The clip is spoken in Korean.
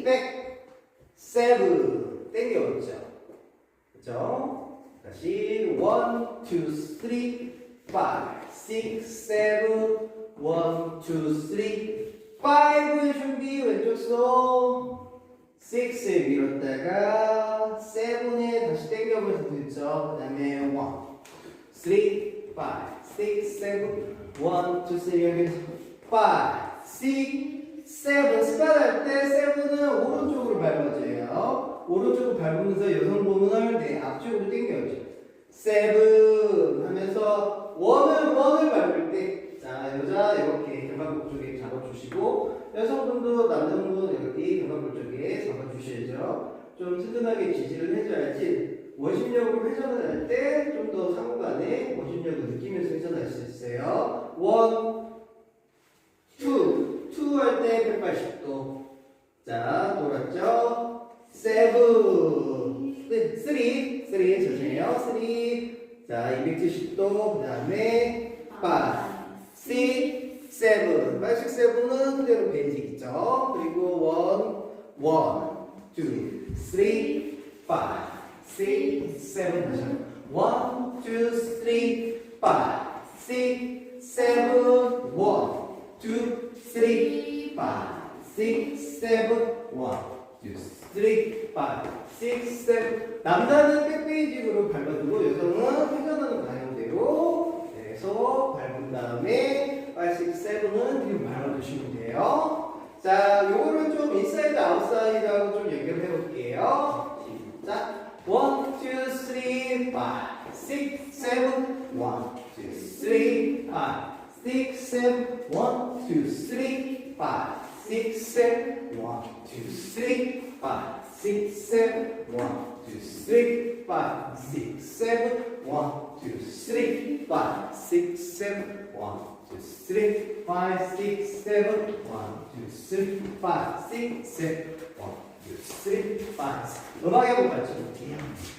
3, back, 7. 땡겨오죠. 그죠? 다시 1, 2, 3, 5, 6, 7. 1, 2, 3, 5의 준비 왼쪽 손 6에 밀었다가 7에 다시 땡겨보셔도 되죠 그 다음에 1, 3, 5, 6, 7 1, 2, 3 여기서 5, 6, 7 스팟 할때 7 밟으면서 여성 부분을 내 앞쪽으로 당겨줘 7 하면서 원을 원을 밟을 때 자 여자 이렇게 견갑골 쪽에 잡아주시고 여성분도 남성분 이렇게 견갑골 쪽에 잡아주셔야죠. 좀 튼튼하게 지지를 해줘야지. 원심력으로 회전을 할 때 좀 더 상호간에 원심력을 느끼면서 회전할 수 있어요. 원, 투, 투 할 때 180 조심해요. 3. 자, 270도. 그 다음에 5, 6, 7. 5, 6, 7은 그대로 베이직 있죠. 그리고 1, 1, 2, 3, 5, 6, 7. 다시 1, 2, 3, 5, 6, 7. 1, 2, 3, 5, 6, 7. 1. 2, 3, 5, 6, 7 남자는 백베이직으로 밟아주고 여성은 회전하는 방향대로 계속 밟은 다음에 5, 6, 7은 뒤로 밟아주시면 돼요. 자 요거를 좀 인사이드 아웃사이드하고 좀 연결해 볼게요. 시작. 1, 2, 3, 5, 6, 7 1, 2, 3, 5, 6, 7 1, 2, 3, 5 six, seven, one, two, three, five, six, seven, one, two, three, five, six, seven, one, two, three, five, six, seven, one, two, three, five, six, seven, one, two, three, five, six, seven, one, two, three, five. 음악 한번 맞춰볼게요.